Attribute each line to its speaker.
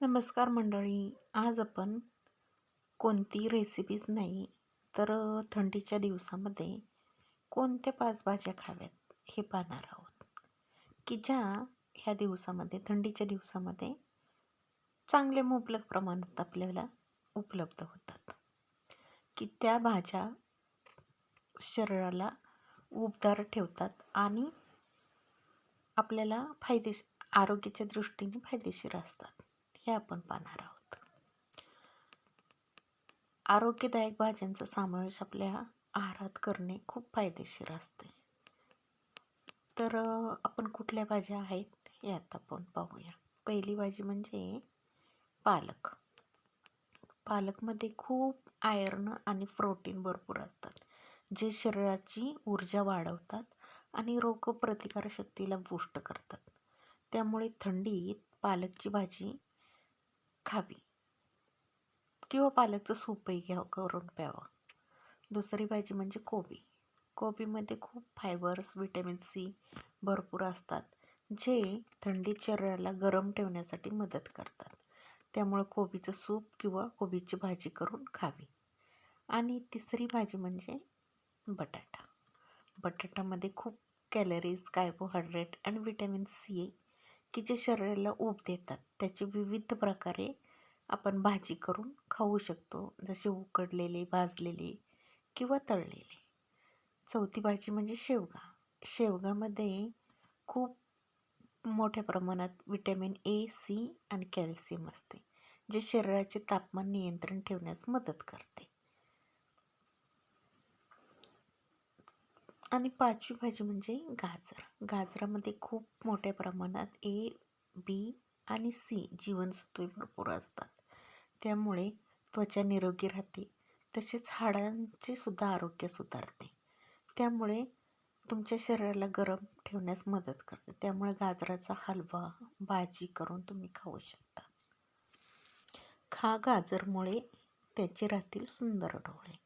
Speaker 1: नमस्कार मंडळी. आज आपण कोणती रेसिपीज नाही तर थंडीच्या दिवसामध्ये कोणत्या पाच भाज्या खाव्यात हे पाहणार आहोत. की ज्या ह्या दिवसामध्ये थंडीच्या दिवसामध्ये चांगले मुबलक प्रमाणात आपल्याला उपलब्ध होतात. की त्या भाज्या शरीराला उबदार ठेवतात आणि आपल्याला फायदेश आरोग्याच्या दृष्टीने फायदेशीर असतात. हे आपण पाहणार आहोत. आरोग्यदायक भाज्यांचा समावेश आपल्या आहारात करणे खूप फायदेशीर असते. तर आपण कुठल्या भाज्या आहेत हे आता आपण पाहूया. पहिली भाजी म्हणजे पालक. पालकमध्ये खूप आयर्न आणि प्रोटीन भरपूर असतात जे शरीराची ऊर्जा वाढवतात आणि रोगप्रतिकारशक्तीला बूस्ट करतात. त्यामुळे थंडीत पालकची भाजी खावी. किंवा पालकचं सूपही घ्या करून प्यावं. दुसरी भाजी म्हणजे कोबी. कोबीमध्ये खूप फायबर्स विटॅमिन सी भरपूर असतात जे थंडीत शरीराला गरम ठेवण्यासाठी मदत करतात. त्यामुळं कोबीचं सूप किंवा कोबीची भाजी करून खावी. आणि तिसरी भाजी म्हणजे बटाटा. बटाट्यामध्ये खूप कॅलरीज कार्बोहायड्रेट आणि विटॅमिन सी की जे शरीराला ऊब देतात. त्याचे विविध प्रकारे आपण भाजी करून खाऊ शकतो. जसे उकडलेले भाजलेले किंवा तळलेले. चौथी भाजी म्हणजे शेवगा. शेवगामध्ये खूप मोठ्या प्रमाणात विटॅमिन ए सी आणि कॅल्शियम असते जे शरीराचे तापमान नियंत्रण ठेवण्यास मदत करते. आणि पाचवी भाजी म्हणजे गाजर. गाजरामध्ये खूप मोठ्या प्रमाणात ए बी आणि सी जीवनसत्वे भरपूर असतात. त्यामुळे त्वचा निरोगी राहते. तसेच हाडांचे सुद्धा आरोग्य सुधारते. त्यामुळे तुमच्या शरीराला गरम ठेवण्यास मदत करते. त्यामुळे गाजराचा हलवा भाजी करून तुम्ही खाऊ शकता. खा गाजरमुळे त्याचे राहतील सुंदर डोळे.